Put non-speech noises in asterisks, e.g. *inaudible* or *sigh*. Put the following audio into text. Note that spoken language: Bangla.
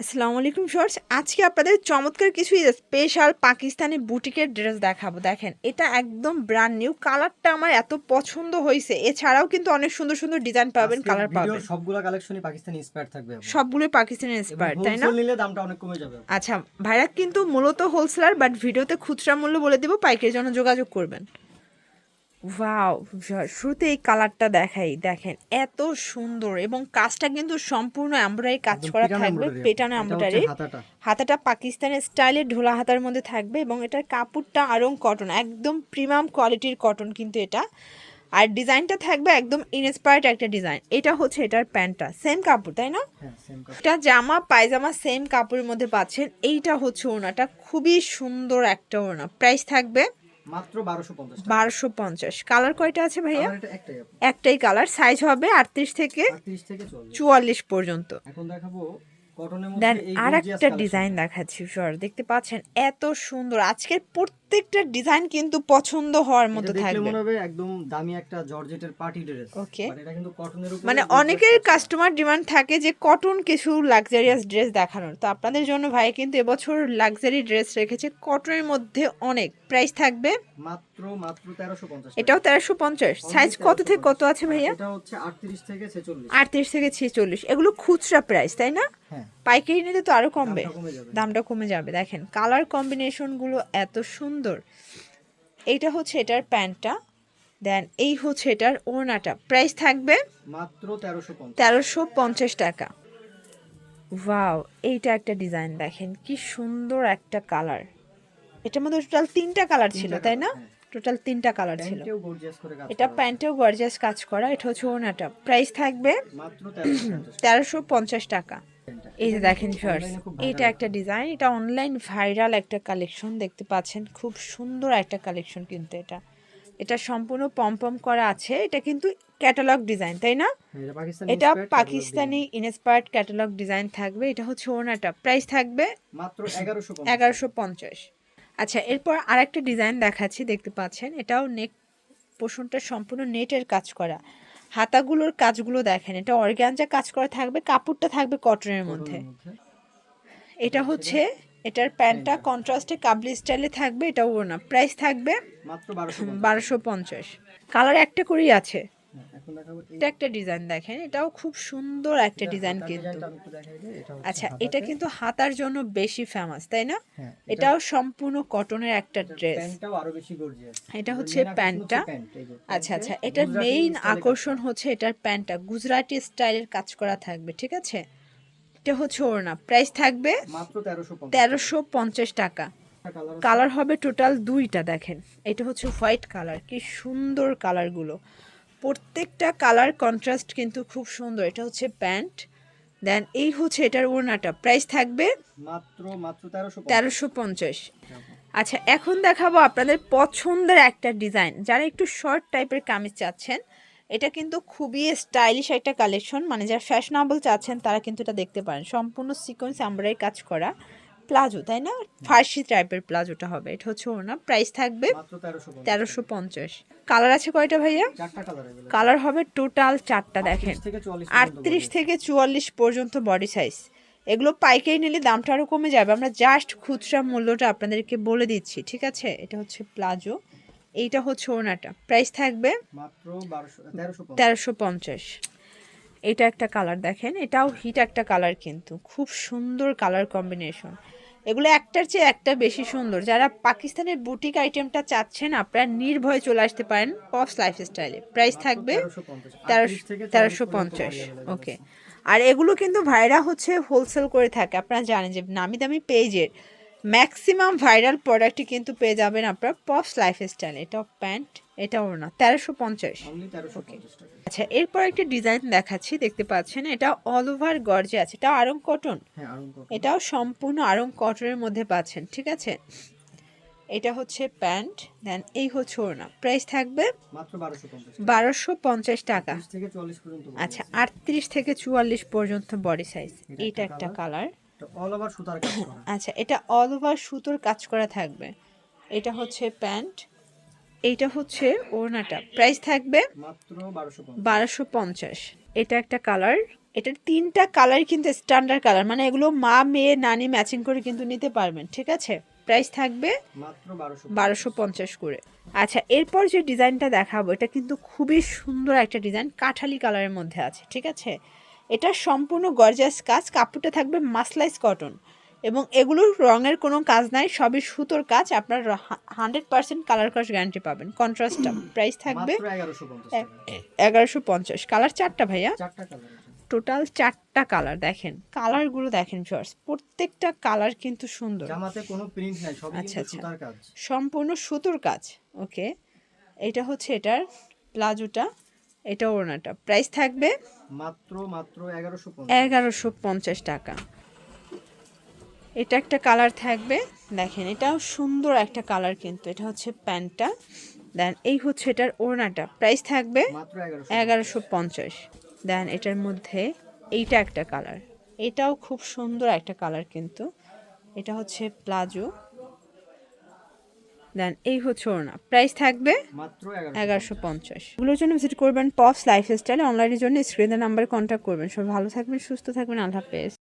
আসসালামু আলাইকুম শর্টস আজকে আপনাদের চমৎকার কিছু স্পেশাল পাকিস্তানি বুটিকের ড্রেস দেখাবো। দেখেন এটা একদম ব্র্যান্ড নিউ কালারটা আমার এত পছন্দ হয়েছে। এছাড়াও কিন্তু অনেক সুন্দর সুন্দর ডিজাইন পাবেন কালার পাবেন। সবগুলো কালেকশনই পাকিস্তানি ইন্সপায়ার থাকবে আপু। সবগুলোই পাকিস্তানি ইন্সপায়ার তাই না? নিলে দামটা অনেক কমে যাবে। আচ্ছা ভাইরা কিন্তু মূলত হোলসেলার বাট ভিডিওতে খুচরা মূল্য বলে দিব পাইকের জন্য যোগাযোগ করবেন। ওয়াও শুরুতে এই কালারটা দেখাই দেখেন এত সুন্দর এবং কাজটা কিন্তু সম্পূর্ণ এমব্রয়ডারি কাজ করা থাকবে। পেটানো এমব্রয়ডারি। হাতাটা। পাকিস্তানের স্টাইলের ঢোলা হাতার মধ্যে থাকবে এবং এটার কাপড়টা আরং কটন একদম প্রিমিয়াম কোয়ালিটির কটন কিন্তু এটা। আর ডিজাইনটা থাকবে একদম ইনস্পায়ার্ড একটা ডিজাইন এটা হচ্ছে এটার প্যান্টটা সেম কাপড় তাই না? হ্যাঁ এটা জামা পায়জামা সেম কাপড়ের মধ্যে পাচ্ছেন এইটা হচ্ছে ওনাটা খুবই সুন্দর একটা ওনা প্রাইস থাকবে মাত্র 1250 টাকা। বারোশো পঞ্চাশ। কালার কয়টা আছে ভাইয়া? একটাই একটাই কালার সাইজ হবে আটত্রিশ থেকে 38 থেকে 40 চুয়াল্লিশ পর্যন্ত। এখন দেখাবো কটনের দেন মধ্যে এই আর একটা ডিজাইন দেখাচ্ছি স্যার দেখতে পাচ্ছেন এত সুন্দর। আজকের প্রত্যেকটা ডিজাইন কিন্তু পছন্দ হওয়ার মতো থাকবে। মনে হবে একদম দামি একটা জর্জেটের পার্টি ড্রেস Okay. এটা কিন্তু কটনের উপরে মানে অনেকের কাস্টমার ডিমান্ড থাকে যে কটন কিছু লাক্সারিয়াস ড্রেস দেখানোর। তো আপনাদের জন্য ভাই কিন্তু এবছর লাক্সারি ড্রেস রেখেছে কটনের মধ্যে অনেক। প্রাইস থাকবে? মাত্র মাত্র 1350 এটাও তেরোশো পঞ্চাশ। Only সাইজ কত থেকে কত আছে ভাইয়া? এটা হচ্ছে 38 থেকে 46 আটত্রিশ থেকে ছেচল্লিশ। এগুলো খুচরা প্রাইস তাই না? হ্যাঁ। পাইকারি নিলে তো আরও কমবে। দামটা কমে যাবে। দামটা কমে যাবে। দেখেন কালার কম্বিনেশনগুলো এত সুন্দর। এইটা হচ্ছে এটার প্যান্টটা। দেন এই হচ্ছে এটার ওড়নাটা। প্রাইস থাকবে মাত্র 1350 তেরোশো পঞ্চাশ টাকা। ওয়াও এইটা একটা ডিজাইন দেখেন কি সুন্দর একটা কালার। এটার মধ্যে টোটাল তিনটা কালার ছিল তাই না? হ্যাঁ। টোটাল তিনটা কালার ছিল। এটা। প্যান্টেও গর্জিয়াস কাজ করা এটা হচ্ছে ওড়নাটা। প্রাইস থাকবে তেরোশো পঞ্চাশ টাকা। এই যে এটা দেখেন কিন্তু ফার্স্ট online এ খুব এইটা viral একটা ডিজাইন এটা অনলাইন ভাইরাল একটা কালেকশন দেখতে পাচ্ছেন। খুব সুন্দর একটা কালেকশন কিন্তু এটা। এটা সম্পূর্ণ পম্পম করা আছে। এটা কিন্তু ক্যাটালগ ডিজাইন তাই না? হ্যাঁ, এটা পাকিস্তানি এটা ইনস্পায়ার্ড ক্যাটালগ ডিজাইন থাকবে। এটা হচ্ছে ওনাটা প্রাইস থাকবে মাত্র 1150 এগারোশো পঞ্চাশ। আচ্ছা এরপর আরেকটা ডিজাইন দেখাচ্ছি দেখতে পাচ্ছেন। এটাও নেক পোষণটা সম্পূর্ণ নেটের কাজ করা। হাতাগুলোর কাজগুলো দেখেন এটা অর্গ্যানজা কাজ করা থাকবে কাপড়টা থাকবে কটনের মধ্যে। এটা হচ্ছে এটার প্যান্টটা কন্ট্রাস্টে কাবলি স্টাইলে থাকবে এটা ওড়না। প্রাইস থাকবে মাত্র বারোশো পঞ্চাশ। কালার একটা করেই আছে। এটা একটা ডিজাইন দেখেন এটাও খুব সুন্দর একটা ডিজাইন কিন্তু। আচ্ছা এটা কিন্তু হাতার জন্য বেশি ফেমাস তাই না? হ্যাঁ, এটাও সম্পূর্ণ কটনের একটা ড্রেস এটা হচ্ছে প্যান্টটা। আচ্ছা আচ্ছা এটার মেইন আকর্ষণ হচ্ছে এটার প্যান্টটা। গুজরাটি স্টাইলের কাজ করা থাকবে ঠিক আছে? এটা হচ্ছে ওড়না। প্রাইস থাকবে তেরোশো পঞ্চাশ টাকা। কালার কালার হবে টোটাল দুইটা দেখেন। এটা হচ্ছে হোয়াইট কালার কি সুন্দর কালারগুলো প্রত্যেকটা কালার কন্ট্রাস্ট কিন্তু খুব সুন্দর। এটা হচ্ছে প্যান্ট দেন এই হচ্ছে এটার ওড়নাটা। প্রাইস থাকবে মাত্র মাত্র 1350 তেরোশো পঞ্চাশ। আচ্ছা এখন দেখাবো আপনাদের পছন্দের একটা ডিজাইন যারা একটু শর্ট টাইপের কামিজ চাচ্ছেন এটা কিন্তু খুবই স্টাইলিশ একটা কালেকশন মানে যারা ফ্যাশনেবল চাচ্ছেন তারা কিন্তু এটা দেখতে পারেন। সম্পূর্ণ সিকোয়েন্স আমরাই কাজ করা। প্লাজো তাই না? ফার্সি টাইপের প্লাজোটা হবে। এটা হচ্ছে ওনা প্রাইস থাকবে তেরোশো পঞ্চাশ। কালার আছে কয়টা ভাইয়া? কালার হবে টোটাল চারটা দেখেন। 30 থেকে 40 আটত্রিশ থেকে চুয়াল্লিশ পর্যন্ত বডি সাইজ এগুলো পাইকারি নিলে দামটা আরও কমে যাবে। আমরা জাস্ট খুচরা মূল্যটা আপনাদেরকে বলে দিচ্ছি ঠিক আছে? এটা হচ্ছে প্লাজো। এইটা হচ্ছে ওনাটা। প্রাইস থাকবে মাত্র 1200 1350 তেরোশো পঞ্চাশ। এটা একটা কালার দেখেন, এটাও হিট একটা কালার কিন্তু। খুব সুন্দর কালার কম্বিনেশন এগুলো একটার চেয়ে একটা বেশি সুন্দর। যারা পাকিস্তানের বুটিক আইটেমটা চাচ্ছেন, আপনারা নির্ভয়ে চলে আসতে পারেন পপস লাইফস্টাইলে প্রাইস থাকবে তেরোশো 38 থেকে 40 তেরোশো পর্যন্ত পঞ্চাশ। ওকে আর এগুলো কিন্তু ভাইরা হচ্ছে হোলসেল করে থাকে। আপনারা জানেন যে নামি দামি পেজের ম্যাক্সিমাম ভাইরাল প্রোডাক্টই কিন্তু পেয়ে যাবেন আপনার পপস লাইফস্টাইল এটা প্যান্ট এটা ওড়না তেরোশো পঞ্চাশ। Only 1350 টাকা। আচ্ছা এরপর একটা ডিজাইন দেখাচ্ছি দেখতে পাচ্ছেন এটা অল ওভার গর্জে আছে এটা আরং কটন হ্যাঁ এটাও সম্পূর্ণ আরং কটনের মধ্যে পাচ্ছেন ঠিক আছে? এটা হচ্ছে প্যান্ট দেন এই হচ্ছে ওড়না। প্রাইস থাকবে বারোশো পঞ্চাশ টাকা। 30 থেকে 40 পর্যন্ত আচ্ছা আটত্রিশ থেকে চুয়াল্লিশ পর্যন্ত বডি সাইজ এইটা একটা কালার অল ওভার সুতার কাজ করা। *coughs* আচ্ছা এটা অল ওভার সুতোর কাজ করা থাকবে। এটা হচ্ছে প্যান্ট এইটা হচ্ছে ওড়নাটা। প্রাইস থাকবে মাত্র বারোশো পঞ্চাশ। এটা একটা কালার এটার তিনটা কালার কিন্তু স্ট্যান্ডার্ড কালার মানে এগুলো মা মেয়ে নানি ম্যাচিং করে কিন্তু নিতে পারবেন ঠিক আছে? প্রাইস থাকবে বারোশো বারোশো পঞ্চাশ করে। আচ্ছা এরপর যে ডিজাইনটা দেখাবো এটা কিন্তু খুবই সুন্দর একটা ডিজাইন কাঠালি কালারের মধ্যে আছে ঠিক আছে? এটা সম্পূর্ণ গর্জাস কাজ। কাপড়টা থাকবে মাসলাইজ কটন এবং এগুলোর রঙের কোনো কাজ নাই সবই সুতোর কাজ। আপনার হান্ড্রেড পার্সেন্ট কালার কস গ্যারান্টি পাবেন। কন্ট্রাস্টটা প্রাইস থাকবে এগারোশো পঞ্চাশ কালার চারটা ভাইয়া? টোটাল চারটা কালার দেখেন। কালারগুলো দেখেন জর্জ প্রত্যেকটা কালার কিন্তু সুন্দর। জামাতে কোনো প্রিন্ট নাই সবই আচ্ছা, আচ্ছা। সুতার কাজ। সম্পূর্ণ সুতোর কাজ ওকে এটা হচ্ছে এটার প্লাজোটা। এটা ওড়নাটা প্রাইস থাকবে মাত্র মাত্র এগারোশো পঞ্চাশ। টাকা। এটা একটা কালার থাকবে। দেখেন এটাও সুন্দর একটা কালার কিন্তু। এটা হচ্ছে প্যান্টটা। দেন এই হচ্ছে এটার ওড়নাটা। প্রাইস থাকবে এগারোশো পঞ্চাশ। দেন এটার মধ্যে এইটা একটা কালার এটাও খুব সুন্দর একটা কালার কিন্তু। এটা হচ্ছে প্লাজো। দেন এই হচ্ছে ওড়না। প্রাইস থাকবে মাত্র এগারোশো পঞ্চাশ। এগুলোর জন্য ভিজিট করবেন পপস লাইফস্টাইল অনলাইনের জন্য স্ক্রিনের নাম্বারে কন্ট্যাক্ট করবেন। সব ভালো থাকবেন সুস্থ থাকবেন আল্লাহ হাফেজ।